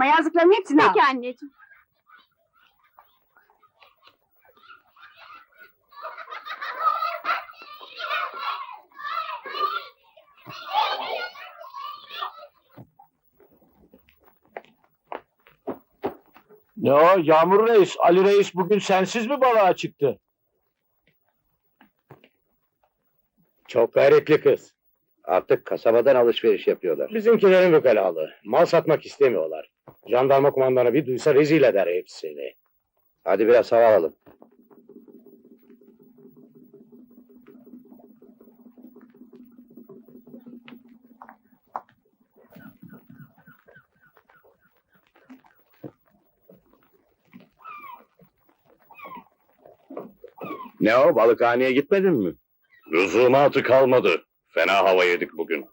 unutma yazdıklarımın hepsini al. Peki anneciğim. Ne o Yağmur Reis, Ali Reis bugün sensiz mi balığa çıktı? Çok gayretli kız. Artık kasabadan alışveriş yapıyorlar. Bizimkilerin vükalalı. Mal satmak istemiyorlar. Jandarma kumandanı bir duysa rezil eder hepsini. Hadi biraz hava alalım. Ne o balıkhaneye gitmedin mi? Lüzumatı kalmadı. Fena hava yedik bugün.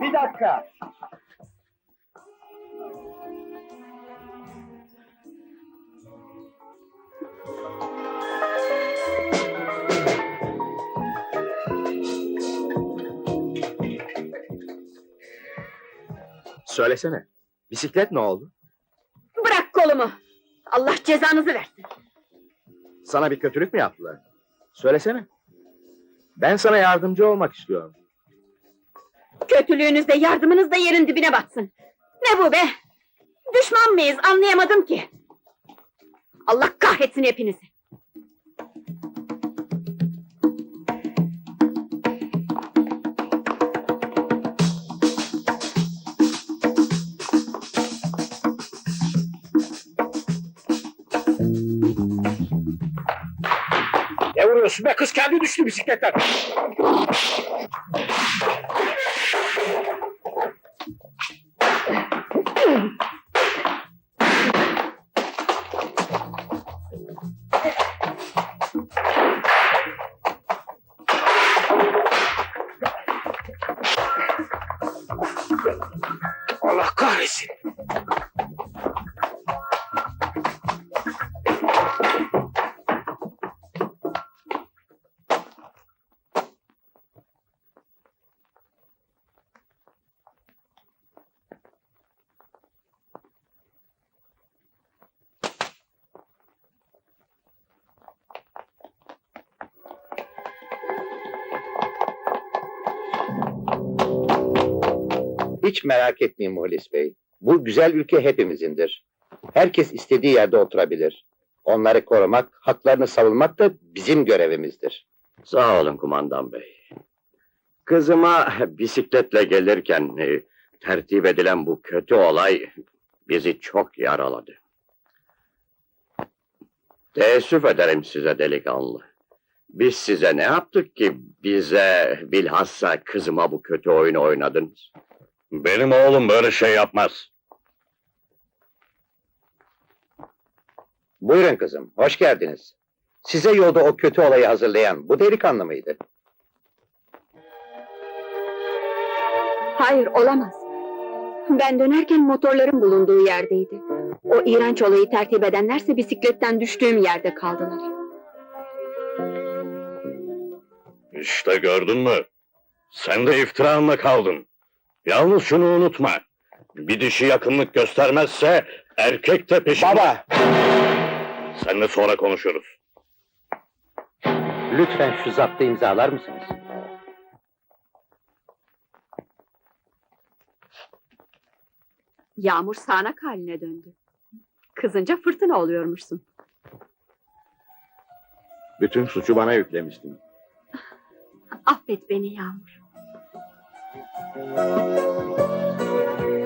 Bir dakika. Söylesene. Bisiklet ne oldu? Bırak kolumu. Allah cezanızı versin. Sana bir kötülük mü yaptılar? Söylesene. Ben sana yardımcı olmak istiyorum. Kötülüğünüz de yardımınız da yerin dibine batsın. Ne bu be? Düşman mıyız anlayamadım ki. Allah kahretsin hepinizi. Ne vuruyorsun be kız kendi düştü bisikletten. Allah kahretsin. Hiç merak etmeyin Muhlis Bey. Bu güzel ülke hepimizindir. Herkes istediği yerde oturabilir. Onları korumak, haklarını savunmak da bizim görevimizdir. Sağ olun kumandan bey. Kızıma bisikletle gelirken e, tertip edilen bu kötü olay bizi çok yaraladı. Teessüf ederim size delikanlı. Biz size ne yaptık ki bize bilhassa kızıma bu kötü oyunu oynadınız? Benim oğlum böyle şey yapmaz. Buyurun kızım, hoş geldiniz. Size yolda o kötü olayı hazırlayan bu delikanlı mıydı? Hayır olamaz. Ben dönerken motorların bulunduğu yerdeydi. O iğrenç olayı tertip edenlerse bisikletten düştüğüm yerde kaldılar. İşte gördün mü? Sen de iftiranla kaldın. Yalnız şunu unutma. Bir dişi yakınlık göstermezse erkek de peşinde. Baba! Seninle sonra konuşuruz. Lütfen şu zaptı imzalar mısınız? Yağmur sağanak haline döndü. Kızınca fırtına oluyormuşsun. Bütün suçu bana yüklemiştin. Affet beni Yağmur. Thank you.